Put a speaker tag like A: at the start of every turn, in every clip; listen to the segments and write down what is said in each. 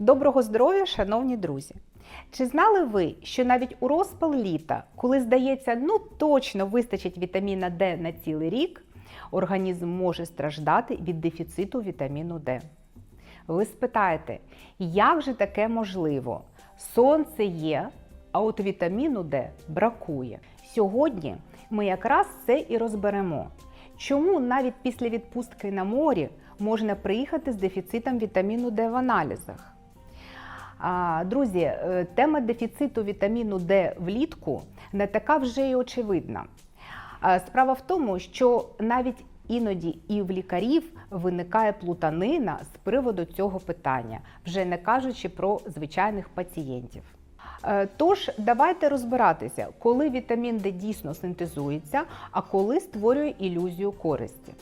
A: Доброго здоров'я, шановні друзі! Чи знали ви, що навіть у розпал літа, коли здається, ну точно вистачить вітаміна Д на цілий рік, організм може страждати від дефіциту вітаміну Д? Ви спитаєте, як же таке можливо? Сонце є, а от вітаміну Д бракує. Сьогодні ми якраз це і розберемо. Чому навіть після відпустки на морі можна приїхати з дефіцитом вітаміну Д в аналізах? Друзі, е, тема дефіциту вітаміну Д влітку не така вже й очевидна. Справа в тому, що навіть іноді і в лікарів виникає плутанина з приводу цього питання, вже не кажучи про звичайних пацієнтів. Е, Тож давайте розбиратися, коли вітамін Д дійсно синтезується, а коли створює ілюзію користі.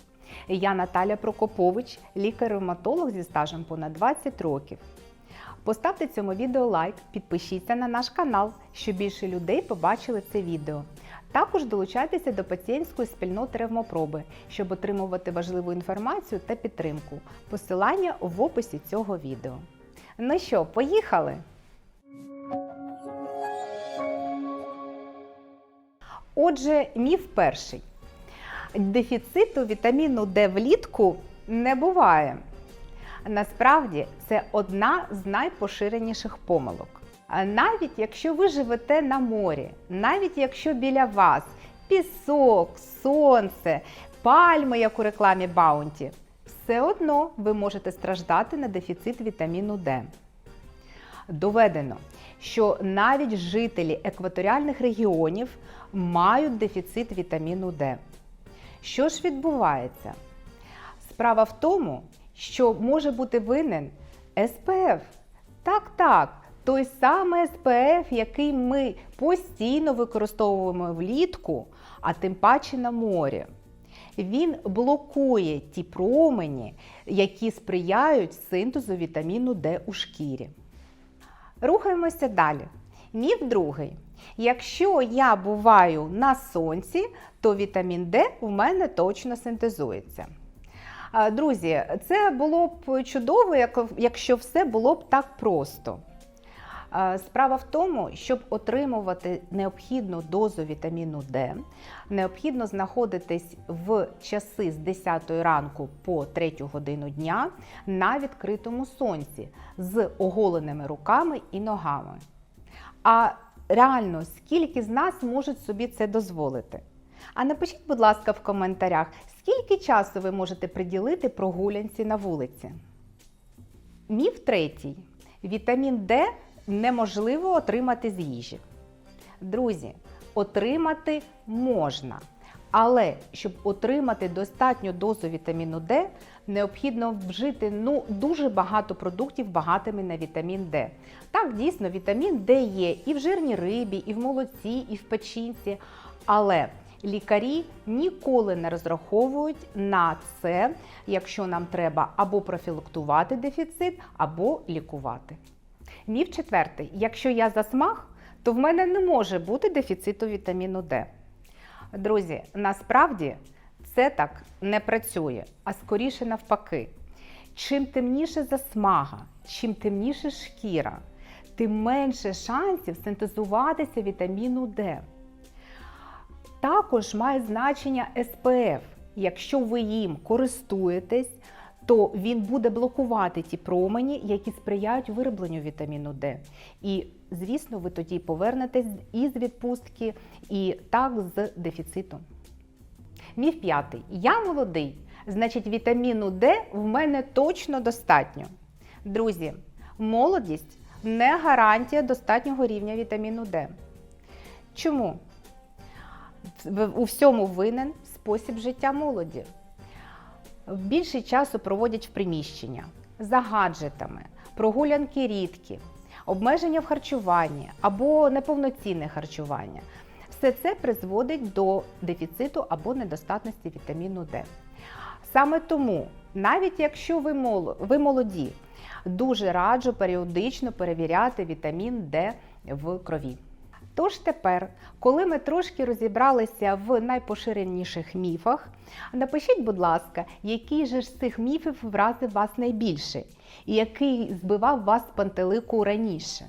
A: Я Наталя Прокопович, лікар-ревматолог зі стажем понад 20 років. Поставте цьому відео лайк, підпишіться на наш канал, щоб більше людей побачили це відео. Також долучайтеся до пацієнтської спільноти Ревмопроби, щоб отримувати важливу інформацію та підтримку. Посилання в описі цього відео. Ну що, поїхали! Отже, міф перший. Дефіциту вітаміну Д влітку не буває. Насправді це одна з найпоширеніших помилок. Навіть якщо ви живете на морі, навіть якщо біля вас пісок, сонце, пальми, як у рекламі Баунті, все одно ви можете страждати на дефіцит вітаміну Д. Доведено, що навіть жителі екваторіальних регіонів мають дефіцит вітаміну Д. Що ж відбувається? Справа в тому, що може бути винен СПФ. Так, так, той самий СПФ, який ми постійно використовуємо влітку, а тим паче на морі. Він блокує ті промені, які сприяють синтезу вітаміну Д у шкірі. Рухаємося далі. Міф другий. Якщо я буваю на сонці, то вітамін Д у мене точно синтезується. Друзі, це було б чудово, якщо все було б так просто. Справа в тому, щоб отримувати необхідну дозу вітаміну Д, необхідно знаходитись в часи з 10 ранку по 3 годину дня на відкритому сонці з оголеними руками і ногами. А реально, скільки з нас можуть собі це дозволити? А напишіть, будь ласка, в коментарях, скільки часу ви можете приділити прогулянці на вулиці. Міф третій. Вітамін Д неможливо отримати з їжі. Друзі, отримати можна. Але щоб отримати достатню дозу вітаміну Д, необхідно вжити ну, дуже багато продуктів, багатими на вітамін Д. Так, дійсно, вітамін Д є і в жирній рибі, і в молоці, і в печінці. Але лікарі ніколи не розраховують на це, якщо нам треба або профілактувати дефіцит, або лікувати. Міф четвертий: якщо я засмаг, то в мене не може бути дефіциту вітаміну Д. Друзі, насправді це так не працює, а скоріше навпаки. Чим темніше засмага, чим темніше шкіра, тим менше шансів синтезуватися вітаміну Д. Також має значення СПФ. Якщо ви їм користуєтесь, то він буде блокувати ті промені, які сприяють виробленню вітаміну Д. І, звісно, ви тоді повернетесь із відпустки і так з дефіцитом. Міф п'ятий. Я молодий, значить, вітаміну Д в мене точно достатньо. Друзі, молодість не гарантія достатнього рівня вітаміну Д. Чому? У всьому винен спосіб життя молоді. Більше часу проводять в приміщення за гаджетами, прогулянки рідкі, обмеження в харчуванні або неповноцінне харчування. Все це призводить до дефіциту або недостатності вітаміну Д. Саме тому, навіть якщо ви молоді, дуже раджу періодично перевіряти вітамін Д в крові. Тож тепер, коли ми трошки розібралися в найпоширеніших міфах, напишіть, будь ласка, який же з цих міфів вразив вас найбільше, і який збивав вас з пантелику раніше.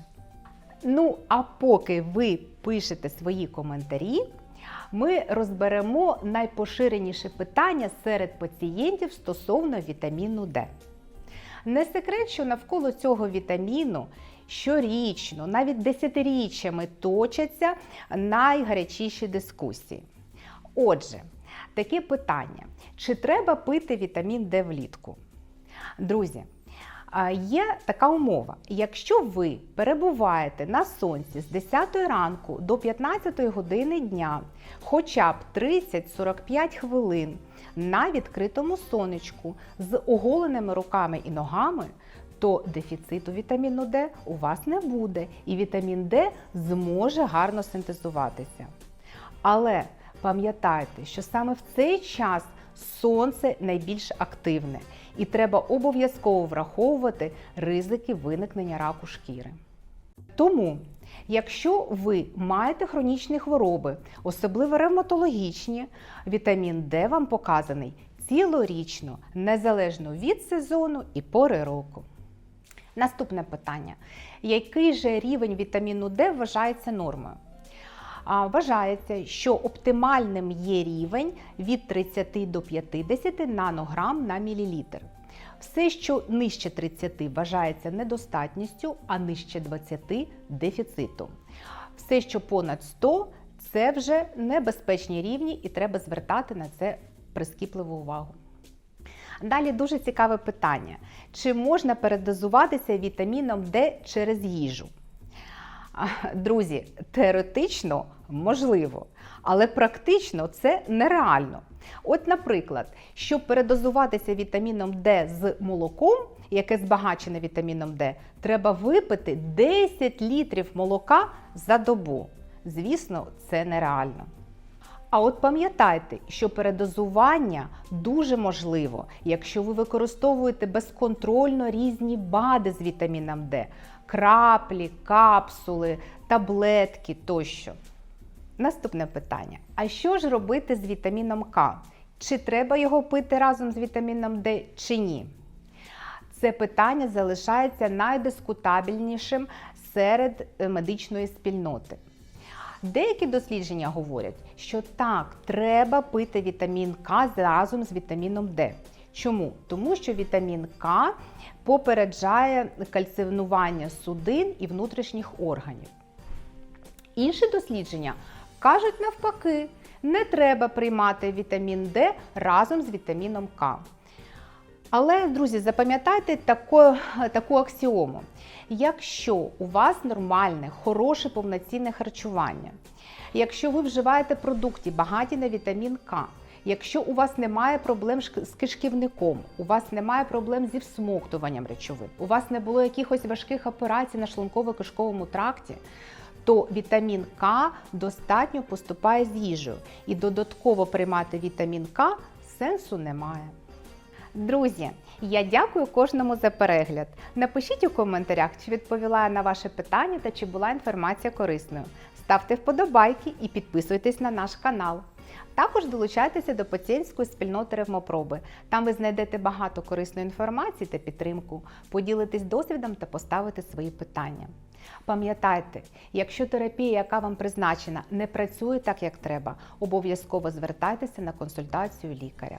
A: Ну, а поки ви пишете свої коментарі, ми розберемо найпоширеніше питання серед пацієнтів стосовно вітаміну Д. Не секрет, що навколо цього вітаміну щорічно, навіть десятиріччями точаться найгарячіші дискусії. Отже, таке питання: чи треба пити вітамін Д влітку? Друзі, є така умова. Якщо ви перебуваєте на сонці з 10 ранку до 15 години дня, хоча б 30-45 хвилин на відкритому сонечку з оголеними руками і ногами, то дефіциту вітаміну Д у вас не буде, і вітамін Д зможе гарно синтезуватися. Але пам'ятайте, що саме в цей час сонце найбільш активне, і треба обов'язково враховувати ризики виникнення раку шкіри. Тому, якщо ви маєте хронічні хвороби, особливо ревматологічні, вітамін Д вам показаний цілорічно, незалежно від сезону і пори року. Наступне питання: який же рівень вітаміну Д вважається нормою? Вважається, що оптимальним є рівень від 30 до 50 нанограм на мілілітр. Все, що нижче 30 вважається недостатністю, а нижче 20 дефіцитом. Все, що понад 100 це вже небезпечні рівні і треба звертати на це прискіпливу увагу. Далі дуже цікаве питання: чи можна передозуватися вітаміном Д через їжу? Друзі, теоретично можливо, але практично це нереально. От, наприклад, щоб передозуватися вітаміном Д з молоком, яке збагачене вітаміном Д, треба випити 10 літрів молока за добу. Звісно, це нереально. А от пам'ятайте, що передозування дуже можливо, якщо ви використовуєте безконтрольно різні БАДи з вітаміном Д, краплі, капсули, таблетки тощо. Наступне питання: а що ж робити з вітаміном К? Чи треба його пити разом з вітаміном Д, чи ні? Це питання залишається найдискутабельнішим серед е, медичної спільноти. Деякі дослідження говорять, що так, треба пити вітамін К разом з вітаміном Д. Чому? Тому що вітамін К попереджає кальцинування судин і внутрішніх органів. Інші дослідження кажуть навпаки, не треба приймати вітамін Д разом з вітаміном К. Але, друзі, запам'ятайте таку, таку аксіому. Якщо у вас нормальне, хороше повноцінне харчування, якщо ви вживаєте продукти багаті на вітамін К, якщо у вас немає проблем з кишківником, у вас немає проблем зі всмоктуванням речовин, у вас не було якихось важких операцій на шлунково-кишковому тракті, то вітамін К достатньо поступає з їжею. І додатково приймати вітамін К сенсу немає. Друзі, я дякую кожному за перегляд. Напишіть у коментарях, чи відповіла я на ваше питання та чи була інформація корисною. Ставте вподобайки і підписуйтесь на наш канал. Також долучайтеся до пацієнтської спільноти ревмопроби. Там ви знайдете багато корисної інформації та підтримку, поділитесь досвідом та поставите свої питання. Пам'ятайте, якщо терапія, яка вам призначена, не працює так, як треба, обов'язково звертайтеся на консультацію лікаря.